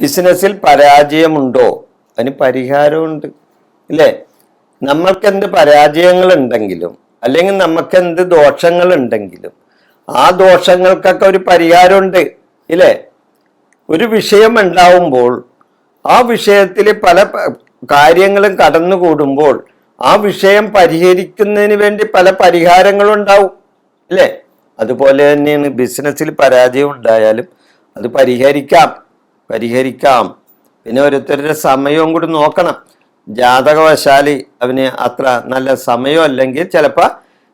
ബിസിനസ്സിൽ പരാജയമുണ്ടോ? അതിന് പരിഹാരമുണ്ട്. ഇല്ലേ? നമ്മൾക്കെന്ത് പരാജയങ്ങൾ ഉണ്ടെങ്കിലും അല്ലെങ്കിൽ നമുക്കെന്ത് ദോഷങ്ങൾ ഉണ്ടെങ്കിലും ആ ദോഷങ്ങൾക്കൊക്കെ ഒരു പരിഹാരമുണ്ട്. ഇല്ലേ? ഒരു വിഷയം ഉണ്ടാവുമ്പോൾ ആ വിഷയത്തിൽ പല കാര്യങ്ങളും കടന്നുകൂടുമ്പോൾ ആ വിഷയം പരിഹരിക്കുന്നതിന് വേണ്ടി പല പരിഹാരങ്ങളും ഉണ്ടാവും അല്ലേ അതുപോലെ തന്നെയാണ് ബിസിനസ്സിൽ പരാജയം ഉണ്ടായാലും അത് പരിഹരിക്കാം. പരിഹരിക്കാം. പിന്നെ ഓരോരുത്തരുടെ സമയവും കൂടി നോക്കണം. ജാതകവശാലി അവന് അത്ര നല്ല സമയം അല്ലെങ്കിൽ ചിലപ്പോൾ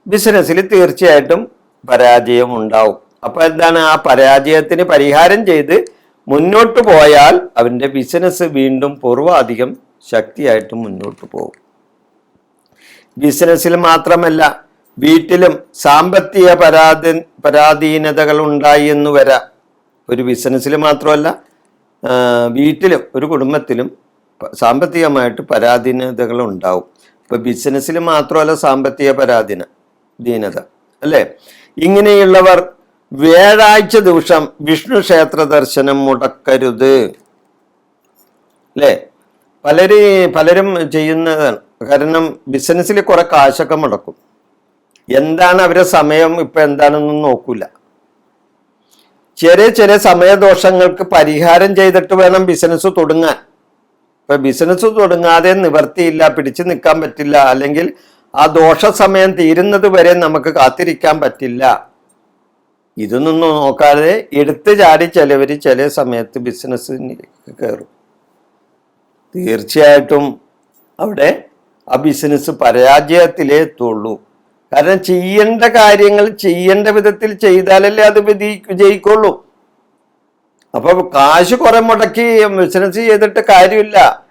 ബിസിനസ്സിൽ തീർച്ചയായിട്ടും പരാജയം ഉണ്ടാവും. അപ്പൊ എന്താണ്? ആ പരാജയത്തിന് പരിഹാരം ചെയ്ത് മുന്നോട്ട് പോയാൽ അവന്റെ ബിസിനസ് വീണ്ടും പൂർവാധികം ശക്തിയായിട്ട് മുന്നോട്ട് പോകും. ബിസിനസ്സിൽ മാത്രമല്ല വീട്ടിലും സാമ്പത്തിക പരാധീ പരാധീനതകൾ ഉണ്ടായി എന്ന് വരാം. ഒരു ബിസിനസ്സിൽ മാത്രമല്ല വീട്ടിലും ഒരു കുടുംബത്തിലും സാമ്പത്തികമായിട്ട് പരാധീനതകൾ ഉണ്ടാവും ഇപ്പൊ ബിസിനസ്സിൽ മാത്രമല്ല സാമ്പത്തിക പരാധീന ദീനത അല്ലേ? ഇങ്ങനെയുള്ളവർ വ്യാഴാഴ്ച ദിവസം വിഷ്ണു ക്ഷേത്ര ദർശനം മുടക്കരുത്. അല്ലേ? പലര് പലരും ചെയ്യുന്നതാണ്. കാരണം ബിസിനസ്സിൽ കുറെ കാശൊക്കെ മുടക്കും. എന്താണ് അവരുടെ സമയം? ഇപ്പൊ എന്താണെന്നൊന്നും നോക്കൂല. ചെറിയ ചെറിയ സമയദോഷങ്ങൾക്ക് പരിഹാരം ചെയ്തിട്ട് വേണം ബിസിനസ് തുടങ്ങാൻ. ഇപ്പൊ ബിസിനസ് തുടങ്ങാതെ നിവർത്തിയില്ല പിടിച്ചു നിൽക്കാൻ പറ്റില്ല അല്ലെങ്കിൽ ആ ദോഷ സമയം തീരുന്നത് വരെ നമുക്ക് കാത്തിരിക്കാൻ പറ്റില്ല. ഇതൊന്നും നോക്കാതെ എടുത്തു ചാടി ചിലവർ ചില സമയത്ത് ബിസിനസ്സിലേക്ക് കയറും. തീർച്ചയായിട്ടും അവിടെ ആ ബിസിനസ് പരാജയത്തിലേ എത്തുള്ളൂ. കാരണം ചെയ്യേണ്ട കാര്യങ്ങൾ ചെയ്യേണ്ട വിധത്തിൽ ചെയ്താലല്ലേ അത് വിധി- വിജയിക്കുള്ളൂ. അപ്പൊ കാശ് കുറെ മുടക്കി ബിസിനസ് ചെയ്തിട്ട് കാര്യമില്ല.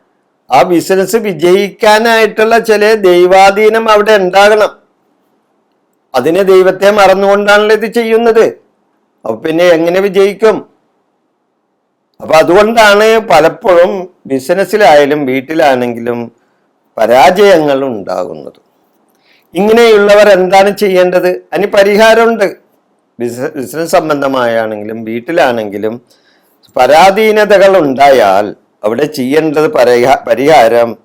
ആ ബിസിനസ് വിജയിക്കാനായിട്ടുള്ള ചില ദൈവാധീനം അവിടെ ഉണ്ടാകണം. അതിനെ ദൈവത്തെ മറന്നുകൊണ്ടാണല്ലോ ഇത് ചെയ്യുന്നത്. അപ്പൊ പിന്നെ എങ്ങനെ വിജയിക്കും? അപ്പൊ അതുകൊണ്ടാണ് പലപ്പോഴും ബിസിനസ്സിലായാലും വീട്ടിലാണെങ്കിലും പരാജയങ്ങൾ ഉണ്ടാകുന്നത്. ഇങ്ങനെയുള്ളവർ എന്താണ് ചെയ്യേണ്ടത്? അതിന് പരിഹാരമുണ്ട്. ബിസിനസ് സംബന്ധമായാണെങ്കിലും വീട്ടിലാണെങ്കിലും പരാധീനതകൾ ഉണ്ടായാൽ അവിടെ ചെയ്യേണ്ടത് പരിഹാ പരിഹാരം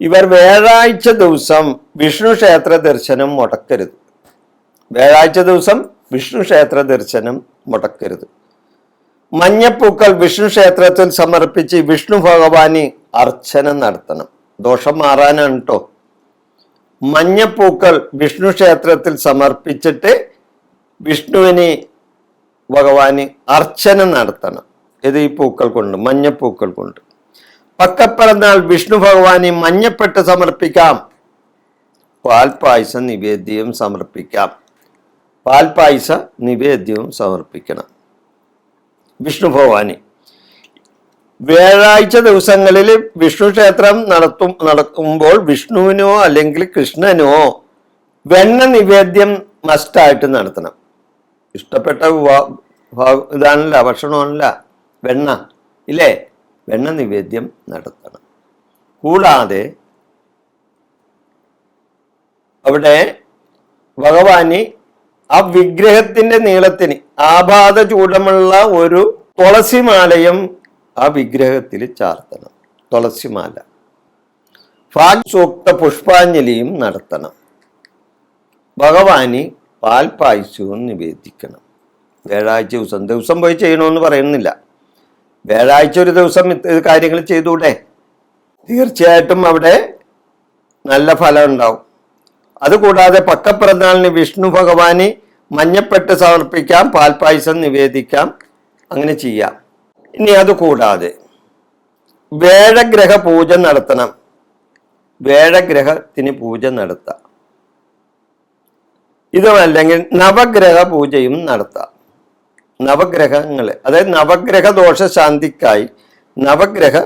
ഇവർ വ്യാഴാഴ്ച ദിവസം വിഷ്ണു ക്ഷേത്ര ദർശനം മുടക്കരുത്. വ്യാഴാഴ്ച ദിവസം വിഷ്ണു ക്ഷേത്ര ദർശനം മുടക്കരുത്. മഞ്ഞപ്പൂക്കൾ വിഷ്ണു ക്ഷേത്രത്തിൽ സമർപ്പിച്ച് വിഷ്ണു ഭഗവാന് അർച്ചന നടത്തണം. ദോഷം മാറാനാണ് കേട്ടോ മഞ്ഞപ്പൂക്കൾ വിഷ്ണു ക്ഷേത്രത്തിൽ സമർപ്പിച്ചിട്ട് വിഷ്ണുവിന് ഭഗവാന് അർച്ചന നടത്തണം. ഇത് ഈ പൂക്കൾ കൊണ്ട് മഞ്ഞപ്പൂക്കൾ കൊണ്ട്. പക്കപ്പിറന്നാൾ വിഷ്ണു ഭഗവാന് മഞ്ഞപ്പെട്ട് സമർപ്പിക്കാം. പാൽപായസ നിവേദ്യവും സമർപ്പിക്കാം. പാൽപായസ നിവേദ്യവും സമർപ്പിക്കണം. വിഷ്ണു ഭഗവാന് വ്യാഴാഴ്ച ദിവസങ്ങളിൽ വിഷ്ണു ക്ഷേത്രം നടത്തും നടക്കുമ്പോൾ വിഷ്ണുവിനോ അല്ലെങ്കിൽ കൃഷ്ണനോ വെണ്ണ നിവേദ്യം മസ്റ്റായിട്ട് നടത്തണം. ഇഷ്ടപ്പെട്ട ഇതാണല്ല ഭക്ഷണമല്ല വെണ്ണ ഇല്ലേ? വെണ്ണ നിവേദ്യം നടത്തണം. കൂടാതെ അവിടെ ഭഗവാന് ആ വിഗ്രഹത്തിന്റെ നീളത്തിന് ആപാത ചൂടമുള്ള ഒരു തുളസിമാലയും ആ വിഗ്രഹത്തിൽ ചാർത്തണം. തുളസിമാല. സൂക്ത പുഷ്പാഞ്ജലിയും നടത്തണം. ഭഗവാന് പാൽപായസവും നിവേദിക്കണം. വ്യാഴാഴ്ച ദിവസം ദിവസം പോയി ചെയ്യണമെന്ന് പറയുന്നില്ല. വ്യാഴാഴ്ച ഒരു ദിവസം കാര്യങ്ങൾ ചെയ്തൂടെ തീർച്ചയായിട്ടും അവിടെ നല്ല ഫലം ഉണ്ടാവും. അതുകൂടാതെ പക്കപ്പിറന്നാളിന് വിഷ്ണു ഭഗവാന് മഞ്ഞപ്പെട്ട് സമർപ്പിക്കാം പാൽപായസം നിവേദിക്കാം അങ്ങനെ ചെയ്യാം. ഇനി അത് കൂടാതെ വേഴഗ്രഹ പൂജ നടത്തണം. വേഴഗ്രഹത്തിന് പൂജ നടത്താം. ഇതുമല്ലെങ്കിൽ നവഗ്രഹ പൂജയും നടത്താം. നവഗ്രഹങ്ങൾ അതായത് നവഗ്രഹ ദോഷശാന്തിക്കായി നവഗ്രഹ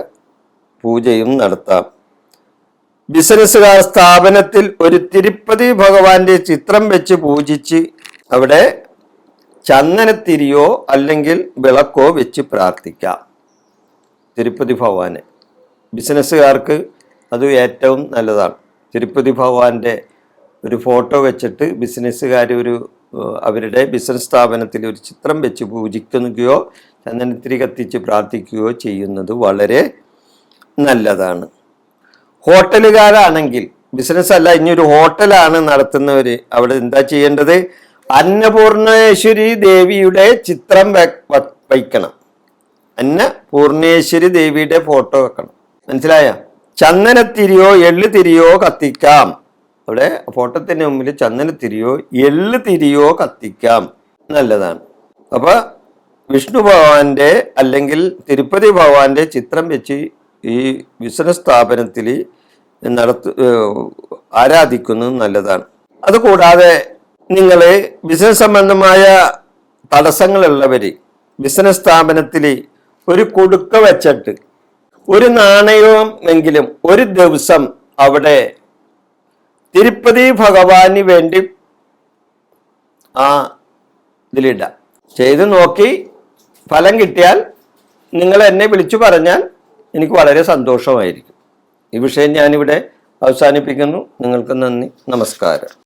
പൂജയും നടത്താം. ബിസിനസ്സുകാർ സ്ഥാപനത്തിൽ ഒരു തിരുപ്പതി ഭഗവാന്റെ ചിത്രം വെച്ച് പൂജിച്ച് അവിടെ ചന്ദനത്തിരിയോ അല്ലെങ്കിൽ വിളക്കോ വെച്ച് പ്രാർത്ഥിക്കാം. തിരുപ്പതി ഭഗവാന് ബിസിനസ്സുകാർക്ക് അത് ഏറ്റവും നല്ലതാണ്. തിരുപ്പതി ഭഗവാന്റെ ഒരു ഫോട്ടോ വെച്ചിട്ട് ബിസിനസ്സുകാർ ഒരു അവരുടെ ബിസിനസ് സ്ഥാപനത്തിൽ ഒരു ചിത്രം വെച്ച് പൂജിക്കുകയോ ചന്ദനത്തിരി കത്തിച്ച് പ്രാർത്ഥിക്കുകയോ ചെയ്യുന്നത് വളരെ നല്ലതാണ്. ഹോട്ടലുകാരാണെങ്കിൽ ബിസിനസ് അല്ല ഇനി ഒരു ഹോട്ടലാണ് നടത്തുന്നവർ അവിടെ എന്താ ചെയ്യേണ്ടത്? അന്നപൂർണേശ്വരി ദേവിയുടെ ചിത്രം വയ്ക്കണം. അന്നപൂർണേശ്വരി ദേവിയുടെ ഫോട്ടോ വെക്കണം. മനസ്സിലായ? ചന്ദനത്തിരിയോ എള്ളു തിരിയോ കത്തിക്കാം. അവിടെ ഫോട്ടോത്തിന് മുമ്പിൽ ചന്ദനത്തിരിയോ എള്ളു തിരിയോ കത്തിക്കാം. നല്ലതാണ്. അപ്പൊ വിഷ്ണു ഭഗവാന്റെ അല്ലെങ്കിൽ തിരുപ്പതി ഭഗവാന്റെ ചിത്രം വെച്ച് ഈ ബിസിനസ് സ്ഥാപനത്തിൽ നടത്തു ആരാധിക്കുന്നത് നല്ലതാണ്. അതുകൂടാതെ നിങ്ങൾ ബിസിനസ് സംബന്ധമായ തടസ്സങ്ങളുള്ളവർ ബിസിനസ് സ്ഥാപനത്തിൽ ഒരു കൊടുക്ക വെച്ചിട്ട് ഒരു നാണയവും എങ്കിലും ഒരു ദിവസം അവിടെ തിരുപ്പതി ഭഗവാന് വേണ്ടി ആ ഇതിലിടാം. ചെയ്ത് നോക്കി ഫലം കിട്ടിയാൽ നിങ്ങൾ എന്നെ വിളിച്ചു പറഞ്ഞാൽ എനിക്ക് വളരെ സന്തോഷമായിരിക്കും. ഈ വിഷയം ഞാനിവിടെ അവസാനിപ്പിക്കുന്നു. നിങ്ങൾക്ക് നന്ദി. നമസ്കാരം.